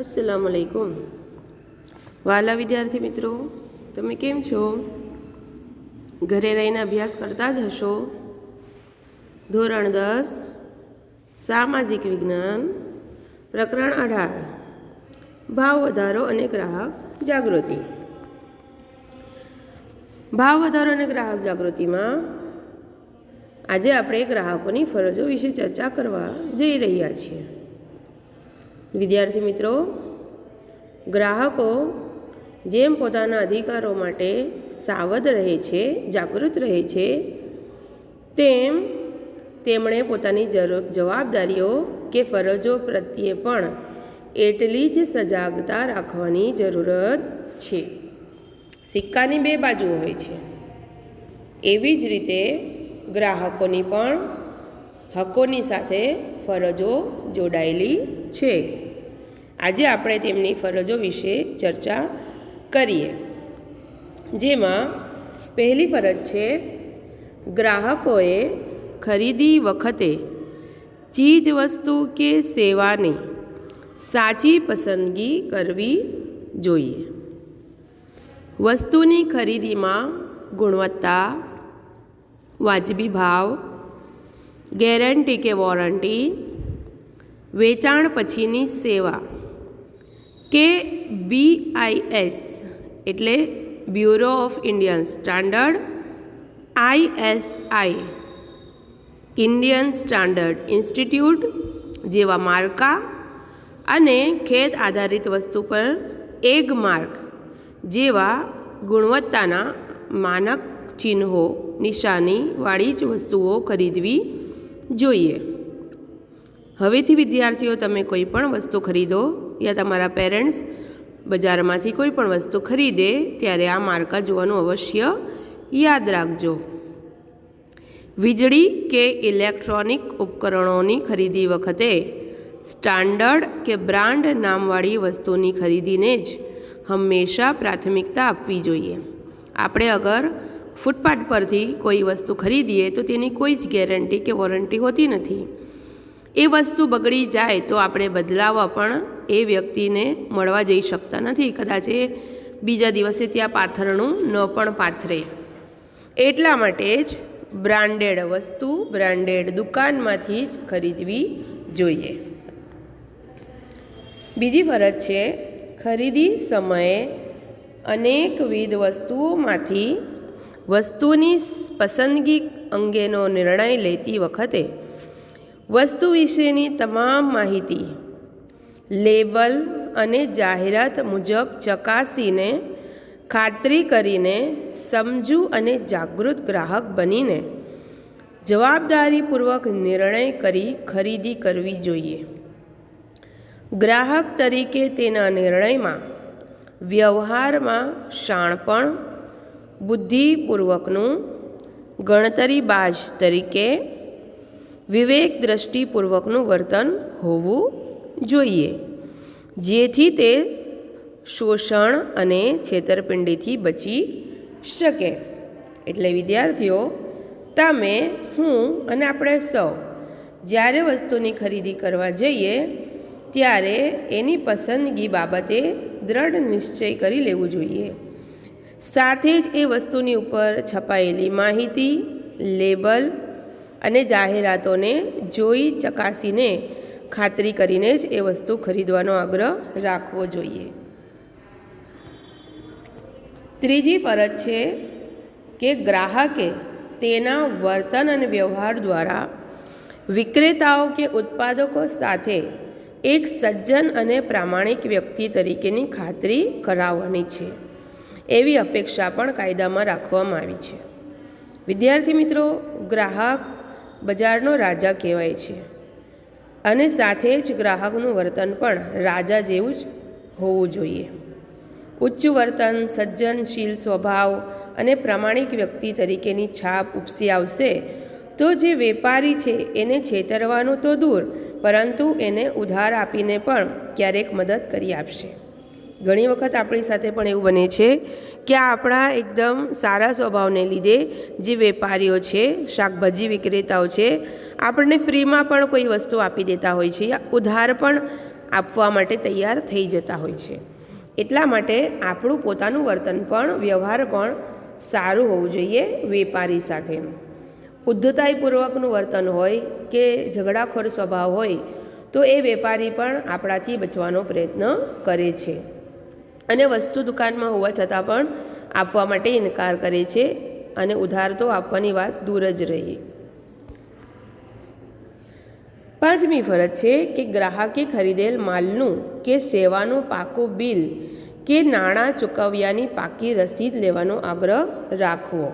અસલામ અલૈકુમ વાલા વિદ્યાર્થી મિત્રો, તમે કેમ છો? ઘરે રહીને અભ્યાસ કરતા જ હશો? ધોરણ દસ, સામાજિક વિજ્ઞાન, પ્રકરણ અઢાર. ભાવ વધારો અને ગ્રાહક જાગૃતિ. ભાવ વધારો અને ગ્રાહક જાગૃતિમાં આજે આપણે ગ્રાહકોની ફરજો વિશે ચર્ચા કરવા જઈ રહ્યા છીએ. વિદ્યાર્થી મિત્રો, ગ્રાહકો જેમ પોતાના અધિકારો માટે સાવધ રહે છે, જાગૃત રહે છે, તેમ તેમણે પોતાની જવાબદારીઓ કે ફરજો પ્રત્યે પણ એટલી જ સજાગતા રાખવાની જરૂરત છે. સિક્કાની બે બાજુ હોય છે. એવી જ રીતે ગ્રાહકોની પણ હકોની સાથે ફરજો જોડાયેલી છે. આજે આપણે તેમની ફરજો વિશે ચર્ચા કરીએ, જેમાં પહેલી ફરજ છે, ગ્રાહકોએ ખરીદી વખતે ચીજ વસ્તુ કે સેવાની સાચી પસંદગી કરવી જોઈએ. વસ્તુની ખરીદીમાં ગુણવત્તા, વાજબી ભાવ, ગેરંટી કે વોરંટી, વેચાણ પછીની સેવા કે બીઆઈએસ એટલે Bureau of Indian Standard ISI. Indian Standard Institute જેવા માર્કા અને ખેત આધારિત વસ્તુ પર એગ માર્ક જેવા ગુણવત્તાના માનક ચિહ્નો નિશાનીવાળી જ વસ્તુઓ ખરીદવી જોઈએ. હવેથી વિદ્યાર્થીઓ, તમે કોઈ પણ વસ્તુ ખરીદો યા તમારા પેરેન્ટ્સ બજારમાંથી કોઈ પણ વસ્તુ ખરીદે ત્યારે આ માર્કા જોવાનું અવશ્ય યાદ રાખજો. વીજળી કે ઇલેક્ટ્રોનિક ઉપકરણોની ખરીદી વખતે સ્ટાન્ડર્ડ કે બ્રાન્ડ નામવાળી વસ્તુની ખરીદીને જ હંમેશા પ્રાથમિકતા આપવી જોઈએ. આપણે અગર ફૂટપાથ પરથી કોઈ વસ્તુ ખરીદીએ તો તેની કોઈ જ ગેરંટી કે વોરંટી હોતી નથી. એ વસ્તુ બગડી જાય તો આપણે બદલાવવા પણ એ વ્યક્તિને મળવા જઈ શકતા નથી. કદાચ એ બીજા દિવસે ત્યાં પાથરણું ન પણ પાથરે. એટલા માટે જ બ્રાન્ડેડ વસ્તુ બ્રાન્ડેડ દુકાનમાંથી જ ખરીદવી જોઈએ. બીજી ફરજ છે ખરીદી સમયે અનેકવિધ વસ્તુઓમાંથી વસ્તુની પસંદગી અંગેનો નિર્ણય લેતી વખતે વસ્તુ વિશેની તમામ માહિતી, લેબલ અને જાહેરાત મુજબ ચકાસીને ખાતરી કરીને સમજુ અને જાગૃત ગ્રાહક બનીને જવાબદારીપૂર્વક નિર્ણય કરી ખરીદી કરવી જોઈએ. ગ્રાહક તરીકે તેના નિર્ણયમાં વ્યવહારમાં શાણપણ, બુદ્ધિપૂર્વકનું ગણતરીબાજ તરીકે વિવેક દ્રષ્ટિપૂર્વકનું વર્તન હોવું જોઈએ, જેથી તે શોષણ અને છેતરપિંડીથી બચી શકે. એટલે વિદ્યાર્થીઓ, તમે, હું અને આપણે સૌ જ્યારે વસ્તુની ખરીદી કરવા જઈએ, ત્યારે એની પસંદગી બાબતે દ્રઢ નિશ્ચય કરી લેવું જોઈએ. સાથે જ એ વસ્તુની ઉપર છપાયેલી માહિતી, લેબલ અને જાહેરાતોને જોઈ ચકાસીને ખાતરી કરીને જ એ વસ્તુ ખરીદવાનો આગ્રહ રાખવો જોઈએ. ત્રીજી ફરજ છે કે ગ્રાહકે તેના વર્તન અને વ્યવહાર દ્વારા વિક્રેતાઓ કે ઉત્પાદકો સાથે એક સજ્જન અને પ્રામાણિક વ્યક્તિ તરીકેની ખાતરી કરાવવાની છે. એવી અપેક્ષા પણ કાયદામાં રાખવામાં આવી છે. વિદ્યાર્થી મિત્રો, ગ્રાહક બજારનો રાજા કહેવાય છે. અને સાથે જ ગ્રાહકનું વર્તન પણ રાજા જેવું જ હોવું જોઈએ. ઉચ્ચ વર્તન, સજ્જનશીલ સ્વભાવ અને પ્રામાણિક વ્યક્તિ તરીકેની છાપ ઉપસી આવશે તો જે વેપારી છે એને છેતરવાનું તો દૂર, પરંતુ એને ઉધાર આપીને પણ ક્યારેક મદદ કરી આપશે. ઘણી વખત આપણી સાથે પણ એવું બને છે કે આપણા એકદમ સારા સ્વભાવને લીધે જે વેપારીઓ છે, શાકભાજી વિક્રેતાઓ છે, આપણને ફ્રીમાં પણ કોઈ વસ્તુ આપી દેતા હોય છે યા ઉધાર પણ આપવા માટે તૈયાર થઈ જતા હોય છે. એટલા માટે આપણું પોતાનું વર્તન પણ, વ્યવહાર પણ સારું હોવું જોઈએ વેપારી સાથે. ઉદ્ધતાઈપૂર્વકનું વર્તન હોય કે ઝઘડાખોર સ્વભાવ હોય તો એ વેપારી પણ આપણાથી બચવાનો પ્રયત્ન કરે છે. અને વસ્તુ દુકાનમાં હોવા છતાં પણ આપવા માટે ઇનકાર કરે છે અને ઉધાર તો આપવાની વાત દૂર જ રહી. પાંચમી ફરજ છે કે ગ્રાહકે ખરીદેલ માલનું કે સેવાનું પાકું બિલ કે નાણાં ચૂકવ્યાની પાકી રસીદ લેવાનો આગ્રહ રાખવો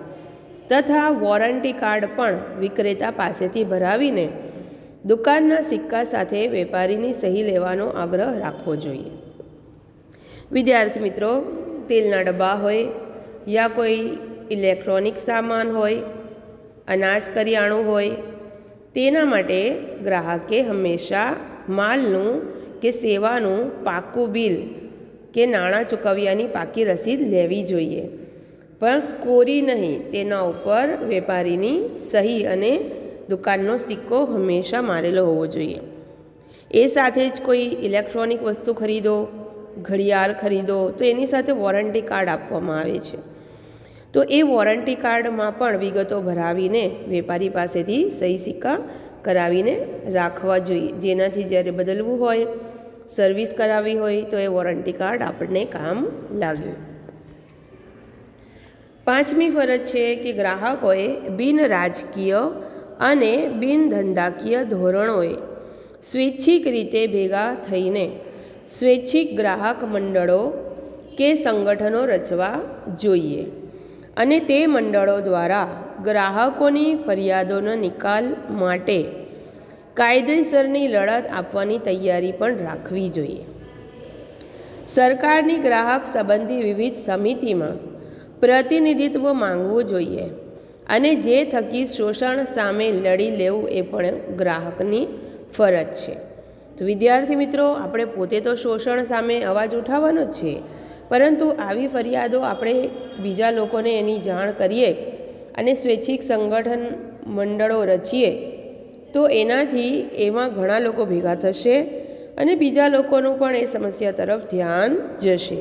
તથા વોરંટી કાર્ડ પણ વિક્રેતા પાસેથી ભરાવીને દુકાનના સિક્કા સાથે વેપારીની સહી લેવાનો આગ્રહ રાખવો જોઈએ. વિદ્યાર્થી મિત્રો, તેલના ડબ્બા હોય યા કોઈ ઇલેક્ટ્રોનિક સામાન હોય, અનાજ કરિયાણું હોય, તેના માટે ગ્રાહકે હંમેશા માલનું કે સેવાનું પાકું બિલ કે નાણાં ચૂકવ્યાની પાકી રસીદ લેવી જોઈએ. પણ કોરી નહીં, તેના ઉપર વેપારીની સહી અને દુકાનનો સિક્કો હંમેશા મારેલો હોવો જોઈએ. એ સાથે જ કોઈ ઇલેક્ટ્રોનિક વસ્તુ ખરીદો ઘડિયાળ ખરીદો, તો એની સાથે વોરંટી કાર્ડ આપવામાં આવે છે. તો એ વોરંટી કાર્ડમાં પણ વિગતો ભરાવીને વેપારી પાસેથી સહી સિક્કા કરાવીને રાખવા જોઈએ. જેનાથી જ્યારે બદલવું હોય સર્વિસ કરાવવી હોય, તો એ વોરંટી કાર્ડ આપણને કામ લાગે. પાંચમી ફરજ છે કે ગ્રાહકોએ બિન રાજકીય અને બિન ધંધાકીય ધોરણોએ સ્વૈચ્છિક રીતે ભેગા થઈને સ્વૈચ્છિક ગ્રાહક મંડળો કે સંગઠનો રચવા જોઈએ અને તે મંડળો દ્વારા ગ્રાહકોની ફરિયાદોનો નિકાલ માટે કાયદેસરની લડત આપવાની તૈયારી પણ રાખવી જોઈએ. સરકારની ગ્રાહક સંબંધી વિવિધ સમિતિમાં પ્રતિનિધિત્વ માંગવું જોઈએ અને જે થકી શોષણ સામે લડી લેવું એ પણ ગ્રાહકની ફરજ છે. તો વિદ્યાર્થી મિત્રો, આપણે પોતે તો શોષણ સામે અવાજ ઉઠાવવાનો જ છે. પરંતુ આવી ફરિયાદો આપણે બીજા લોકોને એની જાણ કરીએ અને સ્વૈચ્છિક સંગઠન મંડળો રચીએ, તો એનાથી એમાં ઘણા લોકો ભેગા થશે અને બીજા લોકોનું પણ એ સમસ્યા તરફ ધ્યાન જશે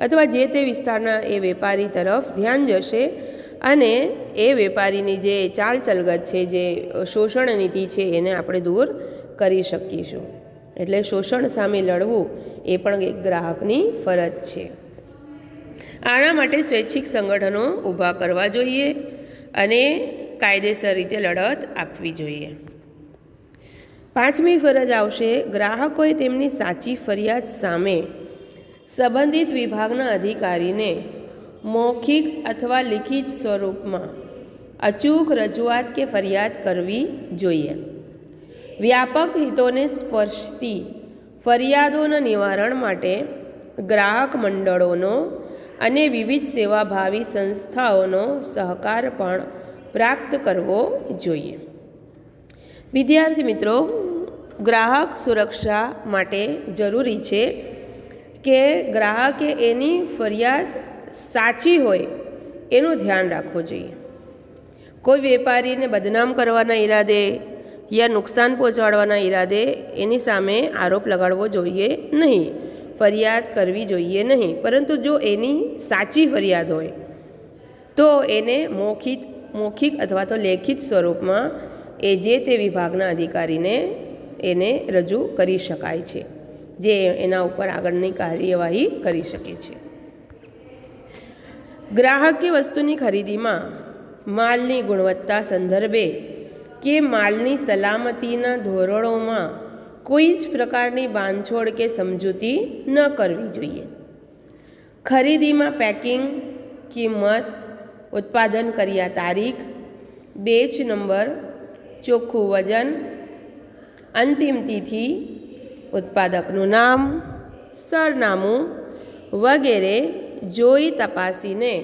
અથવા જે તે વિસ્તારના એ વેપારી તરફ ધ્યાન જશે અને એ વેપારીની જે ચાલચલગત છે, જે શોષણ નીતિ છે, એને આપણે દૂર કરી શકીશું. એટલે શોષણ સામે લડવું એ પણ એક ગ્રાહકની ફરજ છે. આના માટે સ્વૈચ્છિક સંગઠનો ઊભા કરવા જોઈએ અને કાયદેસર રીતે લડત આપવી જોઈએ. પાંચમી ફરજ આવશે ગ્રાહકોએ તેમની સાચી ફરિયાદ સામે સંબંધિત વિભાગના અધિકારીને મૌખિક અથવા લિખિત સ્વરૂપમાં અચૂક રજૂઆત કે ફરિયાદ કરવી જોઈએ. વ્યાપક હિતોને સ્પર્શતી ફરિયાદોના નિવારણ માટે ગ્રાહક મંડળોનો અને વિવિધ સેવાભાવી સંસ્થાઓનો સહકાર પણ પ્રાપ્ત કરવો જોઈએ. વિદ્યાર્થી મિત્રો, ગ્રાહક સુરક્ષા માટે જરૂરી છે કે ગ્રાહકે એની ફરિયાદ સાચી હોય એનું ધ્યાન રાખવું જોઈએ. કોઈ વેપારીને બદનામ કરવાના ઈરાદે યા નુકસાન પહોંચાડવાના ઈરાદે એની સામે આરોપ લગાડવો જોઈએ નહીં ફરિયાદ કરવી જોઈએ નહીં પરંતુ જો એની સાચી ફરિયાદ હોય તો એને મૌખિક મૌખિક અથવા તો લેખિત સ્વરૂપમાં એ જે તે વિભાગના અધિકારીને એને રજૂ કરી શકાય છે જે એના ઉપર આગળની કાર્યવાહી કરી શકે છે ગ્રાહકે વસ્તુની ખરીદીમાં માલની ગુણવત્તા સંદર્ભે કે માલની સલામતીના ધોરણોમાં કોઈ જ પ્રકારની બાંધછોડ કે સમજૂતી ન કરવી જોઈએ. ખરીદીમાં પેકિંગ, કિંમત, ઉત્પાદન કર્યા તારીખ, બેચ નંબર, ચોખ્ખું વજન, અંતિમ તિથિ, ઉત્પાદકનું નામ, સરનામું વગેરે જોઈ તપાસીને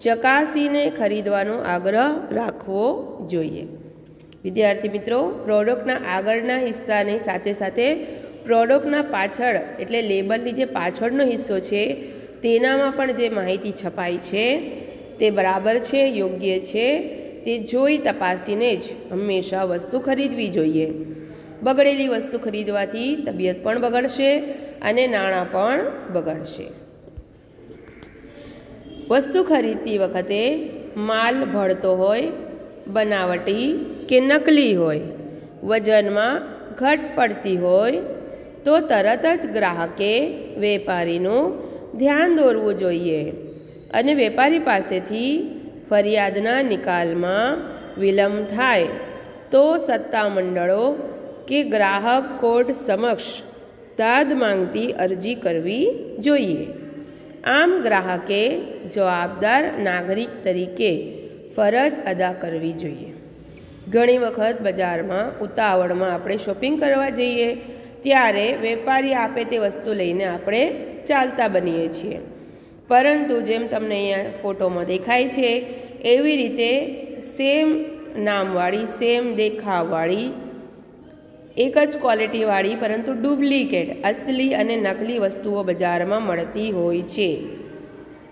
ચકાસીને ખરીદવાનો આગ્રહ રાખવો જોઈએ. વિદ્યાર્થી મિત્રો પ્રોડક્ટના આગળના હિસ્સાની સાથે સાથે પ્રોડક્ટના પાછળ, એટલે લેબલની જે પાછળનો હિસ્સો છે, તેનામાં પણ જે માહિતી છપાઈ છે, તે બરાબર છે, યોગ્ય છે, તે જોઈ તપાસીને જ હંમેશા વસ્તુ ખરીદવી જોઈએ. બગડેલી વસ્તુ ખરીદવાથી તબિયત પણ બગડશે અને નાણાં પણ બગડશે. વસ્તુ ખરીદતી વખતે માલ ભળતો હોય બનાવટી કે નકલી હોય, વજનમાં ઘટ પડતી હોય, તો તરત જ ગ્રાહકે વેપારીનું ધ્યાન દોરવું જોઈએ અને વેપારી પાસેથી ફરિયાદના નિકાલમાં વિલંબ થાય તો સત્તામંડળો કે ગ્રાહક કોર્ટ સમક્ષ દાદ માંગતી અરજી કરવી જોઈએ. આમ ગ્રાહકે જવાબદાર નાગરિક તરીકે ફરજ અદા કરવી જોઈએ. ઘણી વખત બજારમાં, ઉતાવળમાં આપણે શોપિંગ કરવા જઈએ, ત્યારે વેપારી આપે તે વસ્તુ લઈને આપણે ચાલતા બનીએ છીએ. પરંતુ જેમ તમને અહીંયા ફોટોમાં દેખાય છે, એવી રીતે સેમ નામવાળી, સેમ દેખાવવાળી, એક જ ક્વોલિટીવાળી, પરંતુ ડુપ્લિકેટ, અસલી અને નકલી વસ્તુઓ બજારમાં મળતી હોય છે.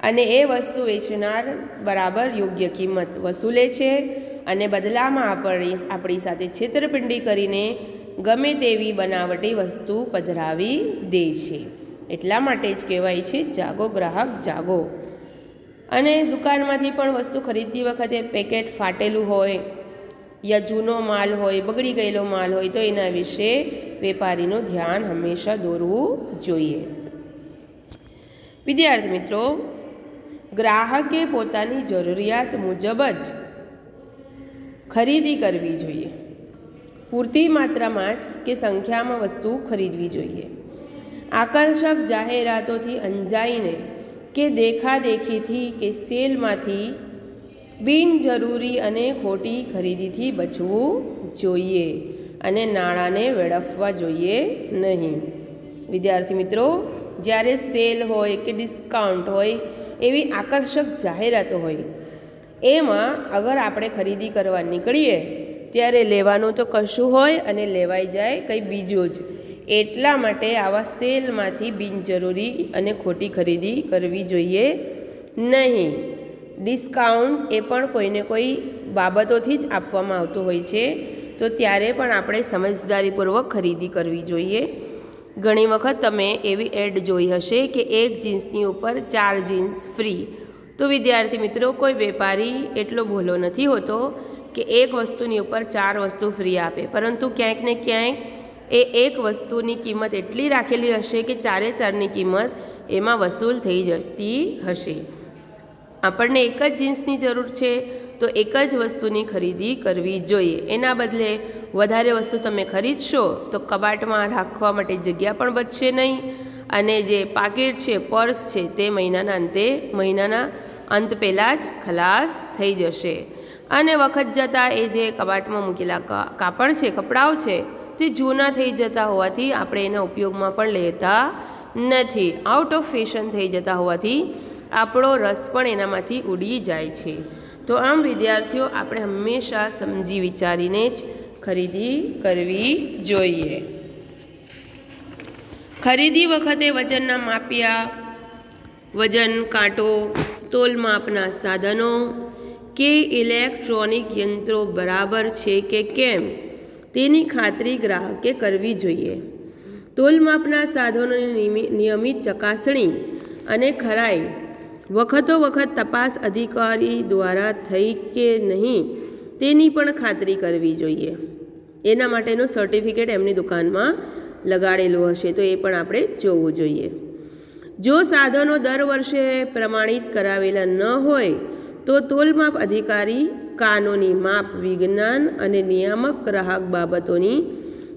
અને એ વસ્તુ વેચનાર બરાબર યોગ્ય કિંમત વસૂલે છે અને બદલામાં આપણી આપણી સાથે છેતરપિંડી કરીને ગમે તેવી બનાવટી વસ્તુ પધરાવી દે છે. એટલા માટે જ કહેવાય છે, જાગો ગ્રાહક, જાગો. અને દુકાનમાંથી પણ વસ્તુ ખરીદતી વખતે પેકેટ ફાટેલું હોય યા જૂનો માલ હોય, બગડી ગયેલો માલ હોય, તો એના વિશે વેપારીનું ધ્યાન હંમેશા દોરવું જોઈએ. વિદ્યાર્થી મિત્રો ગ્રાહકે પોતાની જરૂરિયાત મુજબ જ ખરીદી કરવી જોઈએ. પૂરતી માત્રામાં જ કે સંખ્યામાં વસ્તુ ખરીદવી જોઈએ. આકર્ષક જાહેરાતોથી અંજાઈને કે દેખાદેખીથી કે સેલમાંથી બિનજરૂરી અને ખોટી ખરીદીથી બચવું જોઈએ અને નાણાંને વેડફવા જોઈએ નહીં. વિદ્યાર્થી મિત્રો, જ્યારે સેલ હોય કે ડિસ્કાઉન્ટ હોય એવી આકર્ષક જાહેરાતો હોય. એમાં અગર આપણે ખરીદી કરવા નીકળીએ, ત્યારે લેવાનું તો કશું હોય અને લેવાઈ જાય કંઈ બીજું જ. એટલા માટે આવા સેલમાંથી બિનજરૂરી અને ખોટી ખરીદી કરવી જોઈએ નહીં. ડિસ્કાઉન્ટ એ પણ કોઈને કોઈ બાબતોથી જ આપવામાં આવતું હોય છે, તો ત્યારે પણ આપણે સમજદારીપૂર્વક ખરીદી કરવી જોઈએ. ઘણી વખત તમે એવી એડ જોઈ હશે કે એક જીન્સની ઉપર ચાર જીન્સ ફ્રી. તો વિદ્યાર્થી મિત્રો, કોઈ વેપારી એટલો ભોલો નથી હોતો કે એક વસ્તુની ઉપર ચાર વસ્તુ ફ્રી આપે. પરંતુ ક્યાંક ને ક્યાંક એ એક વસ્તુની કિંમત એટલી રાખેલી હશે કે ચારે ચારની કિંમત એમાં વસૂલ થઈ જતી હશે. આપણને એક જ જીન્સની જરૂર છે. તો એક જ વસ્તુની ખરીદી કરવી જોઈએ. એના બદલે વધારે વસ્તુ તમે ખરીદશો તો કબાટમાં રાખવા માટે જગ્યા પણ બચશે નહીં. અને જે પાકીટ છે, પર્સ છે, તે મહિનાના અંતે, મહિનાના અંત પહેલાં જ ખલાસ થઈ જશે. અને વખત જતાં એ જે કબાટમાં મૂકેલા કાપડ છે, કપડાઓ છે, તે જૂના થઈ જતા હોવાથી આપણે એના ઉપયોગમાં પણ લેતા નથી. આઉટ ઓફ ફેશન થઈ જતા હોવાથી આપણો રસ પણ એનામાંથી ઉડી જાય છે. તો આમ વિદ્યાર્થીઓ, આપણે હંમેશા સમજી વિચારીને જ ખરીદી કરવી જોઈએ. ખરીદી વખતે વજનના માપિયા, વજન કાંટો, તોલ માપના સાધનો કે ઇલેક્ટ્રોનિક યંત્રો બરાબર છે કે કેમ? તેની ખાતરી ગ્રાહકે કરવી જોઈએ. તોલમાપના સાધનોની નિયમિત ચકાસણી અને ખરાઈ વખતો વખત તપાસ અધિકારી દ્વારા થઈ કે નહીં, તેની પણ ખાતરી કરવી જોઈએ. એના માટેનું સર્ટિફિકેટ એમની દુકાનમાં લગાડેલું હશે, તો એ પણ આપણે જોવું જોઈએ. જો સાધનો દર વર્ષે પ્રમાણિત કરાવેલા ન હોય, તો તોલમાપ અધિકારી કાનૂની માપ, વિજ્ઞાન અને નિયામક ગ્રાહક બાબતોની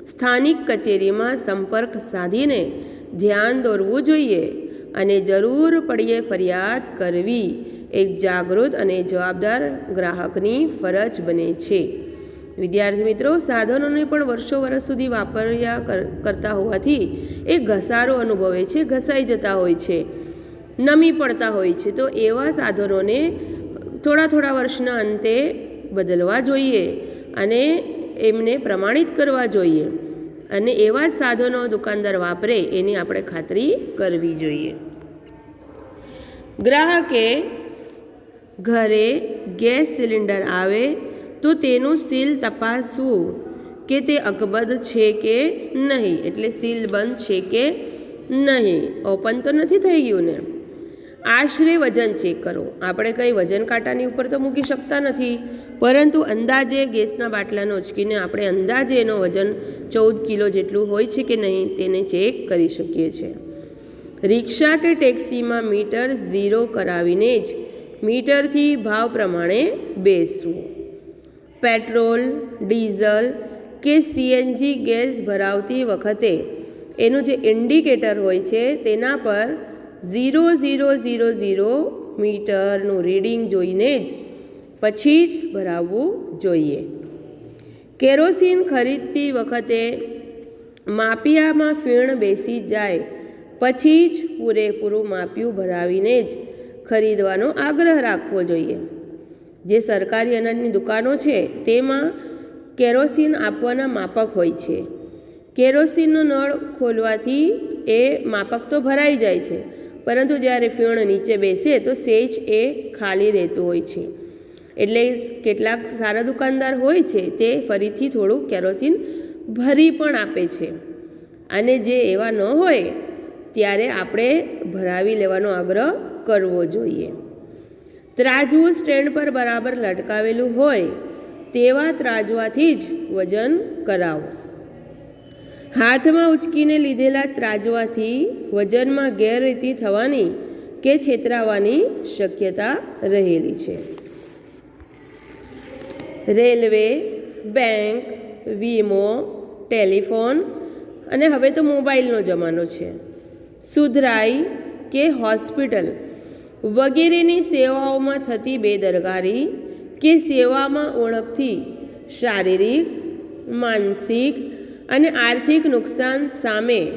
સ્થાનિક કચેરીમાં સંપર્ક સાધીને ધ્યાન દોરવું જોઈએ. અને જરૂર પડીએ ફરિયાદ કરવી. એક જાગૃત અને જવાબદાર ગ્રાહકની ફરજ બને છે. વિદ્યાર્થી મિત્રો, સાધનોને પણ વર્ષો વર્ષ સુધી વાપર્યા કરતા હોવાથી એ ઘસારો અનુભવે છે, ઘસાઈ જતા હોય છે, નમી પડતા હોય છે. તો એવા સાધનોને થોડા થોડા વર્ષના અંતે બદલવા જોઈએ અને એમને પ્રમાણિત કરવા જોઈએ. અને એવા જ સાધનો દુકાનદાર વાપરે એની આપણે ખાતરી કરવી જોઈએ. ગ્રાહકે ઘરે ગેસ સિલિન્ડર આવે તો તેનું સીલ તપાસવું કે તે અકબંધ છે કે નહીં. એટલે સીલ બંધ છે કે નહીં. ઓપન તો નથી થઈ ગયું ને? આશરે વજન ચેક કરો. આપણે કંઈ વજન કાંટાની ઉપર તો મૂકી શકતા નથી. પરંતુ અંદાજે ગેસના બાટલાનો ઉચકીને આપણે અંદાજે એનો વજન ચૌદ કિલો જેટલું હોય છે કે નહીં તેને ચેક કરી શકીએ છીએ રિક્ષા કે ટેક્સીમાં મીટર ઝીરો કરાવીને જ મીટરથી ભાવ પ્રમાણે બેસવું. પેટ્રોલ, ડીઝલ કે સીએનજી ગેસ ભરાવતી વખતે એનું જે ઇન્ડિકેટર હોય છે તેના પર ઝીરો ઝીરો ઝીરો ઝીરો મીટરનું રીડિંગ જોઈને જ પછી જ ભરાવવું જોઈએ. કેરોસીન ખરીદતી વખતે માપિયામાં ફીણ બેસી જાય, પછી જ પૂરેપૂરું માપિયું ભરાવીને જ ખરીદવાનો આગ્રહ રાખવો જોઈએ. જે સરકારી અનાજની દુકાનો છે, તેમાં કેરોસીન આપવાના માપક હોય છે. કેરોસીનનો નળ ખોલવાથી એ માપક તો ભરાઈ જાય છે, પરંતુ જ્યારે ફીણ નીચે બેસે તો સેજ એ ખાલી રહેતું હોય છે. એટલે કેટલાક સારા દુકાનદાર હોય છે, તે ફરીથી થોડું કેરોસીન ભરી પણ આપે છે. અને જે એવા ન હોય, ત્યારે આપણે ભરાવી લેવાનો આગ્રહ કરવો જોઈએ. ત્રાજવું સ્ટેન્ડ પર બરાબર લટકાવેલું હોય, તેવા ત્રાજવાથી જ વજન કરાવો. હાથમાં ઉચકીને લીધેલા ત્રાજવાથી વજનમાં ગેરરીતિ થવાની કે છેતરાવાની શક્યતા રહેલી છે. રેલવે, બેંક, વીમો, ટેલિફોન અને હવે તો મોબાઈલનો જમાનો છે. સુધરાઈ કે હોસ્પિટલ વગેરેની સેવાઓમાં થતી બેદરકારી કે સેવામાં ઉણપથી શારીરિક, માનસિક અને આર્થિક નુકસાન સામે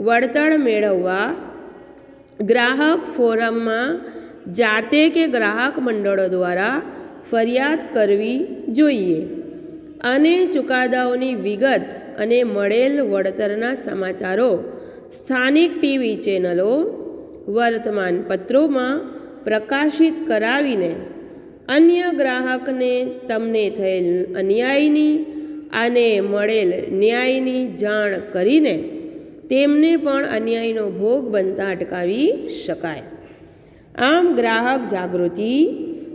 વળતર મેળવવા ગ્રાહક ફોરમમાં જાતે કે ગ્રાહક મંડળો દ્વારા ફરિયાદ કરવી જોઈએ. અને ચુકાદાઓની વિગત અને મળેલ વળતરના સમાચારો સ્થાનિક ટીવી ચેનલો, વર્તમાન પત્રોમાં પ્રકાશિત કરાવીને અન્ય ગ્રાહકને તમને થયેલ અન્યાયની અને મળેલ ન્યાયની જાણ કરીને તેમને પણ અન્યાયનો ભોગ બનતા અટકાવી શકાય. આમ ગ્રાહક જાગૃતિ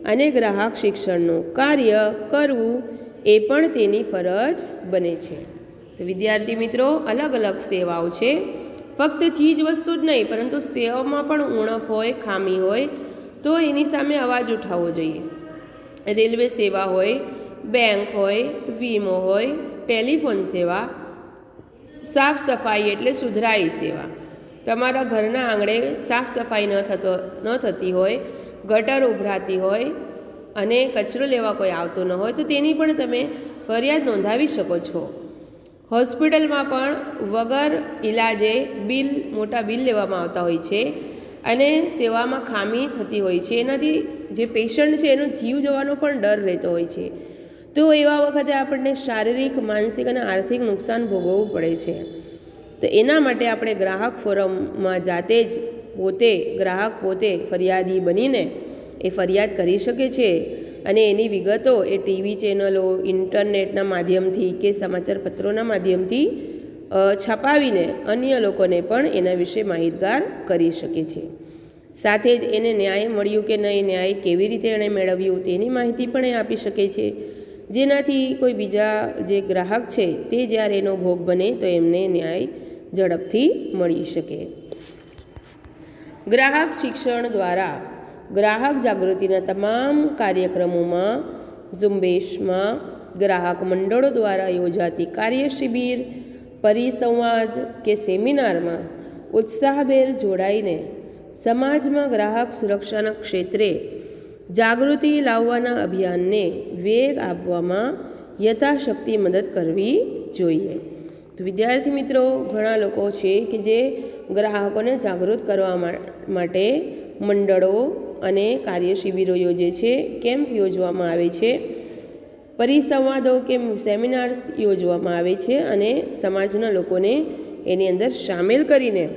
અને ગ્રાહક શિક્ષણનું કાર્ય કરવું એ પણ તેની ફરજ બને છે. તો વિદ્યાર્થી મિત્રો, અલગ અલગ સેવાઓ છે. ફક્ત ચીજ વસ્તુ જ નહીં, પરંતુ સેવામાં પણ ઉણપ હોય, ખામી હોય, તો એની સામે અવાજ ઉઠાવવો જોઈએ. રેલવે સેવા હોય, બેંક હોય, વીમો હોય, ટેલિફોન સેવા, સાફ સફાઈ એટલે સુધરાઈ સેવા. તમારા ઘરના આંગણે સાફ સફાઈ ન થતો, ન થતી હોય ગટર ઉભરાતી હોય અને કચરો લેવા કોઈ આવતો ન હોય તો તેની પણ તમે ફરિયાદ નોંધાવી શકો છો. હોસ્પિટલમાં પણ વગર ઇલાજે બિલ, મોટા બિલ લેવામાં આવતા હોય છે અને સેવામાં ખામી થતી હોય છે. એનાથી જે પેશન્ટ છે એનો જીવ જવાનો પણ ડર રહેતો હોય છે. તો એવા વખતે આપણને શારીરિક, માનસિક અને આર્થિક નુકસાન ભોગવવું પડે છે. તો એના માટે આપણે ગ્રાહક ફોરમમાં જાતે જ પોતે, ગ્રાહક પોતે ફરિયાદી બનીને એ ફરિયાદ કરી શકે છે અને એની વિગતો એ ટીવી ચેનલો, ઇન્ટરનેટના માધ્યમથી કે સમાચાર પત્રોના માધ્યમથી છપાવીને અન્ય લોકોને પણ એના વિશે માહિતગાર કરી શકે છે. સાથે જ એને ન્યાય મળ્યું કે નહીં, ન્યાય કેવી રીતે એણે મેળવ્યું તેની માહિતી પણ એ આપી શકે છે. જેનાથી કોઈ બીજા જે ગ્રાહક છે તે જ્યારે એનો ભોગ બને તો એમને ન્યાય ઝડપથી મળી શકે. ગ્રાહક શિક્ષણ દ્વારા ગ્રાહક જાગૃતિના તમામ કાર્યક્રમોમાં, ઝુંબેશમાં, ગ્રાહક મંડળો દ્વારા યોજાતી કાર્ય શિબિર પરિસંવાદ કે સેમિનારમાં ઉત્સાહભેર જોડાઈને સમાજમાં ગ્રાહક સુરક્ષાના ક્ષેત્રે જાગૃતિ લાવવાના અભિયાનને વેગ આપવામાં યથાશક્તિ મદદ કરવી જોઈએ. તો વિદ્યાર્થી મિત્રો, ઘણા લોકો છે કે જે ગ્રાહકોને જાગૃત કરવા માટે મંડળો અને કાર્ય શિબિરો યોજે છે, કેમ્પ યોજવામાં આવે છે, પરિસંવાદો કે સેમિનાર્સ યોજવામાં આવે છે અને સમાજના લોકોને એની અંદર સામેલ કરીને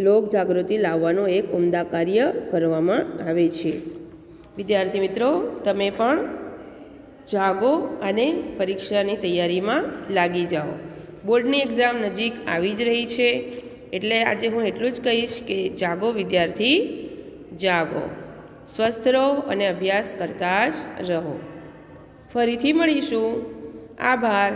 લોક જાગૃતિ લાવવાનો એક ઉમદા કાર્ય કરવામાં આવે છે. વિદ્યાર્થી મિત્રો, તમે પણ જાગો અને પરીક્ષાની તૈયારીમાં લાગી જાઓ. બોર્ડની એક્ઝામ નજીક આવી જ રહી છે. એટલે આજે હું એટલું જ કહીશ કે જાગો વિદ્યાર્થી, જાગો. સ્વસ્થ રહો અને અભ્યાસ કરતા જ રહો. ફરીથી મળીશું. આભાર.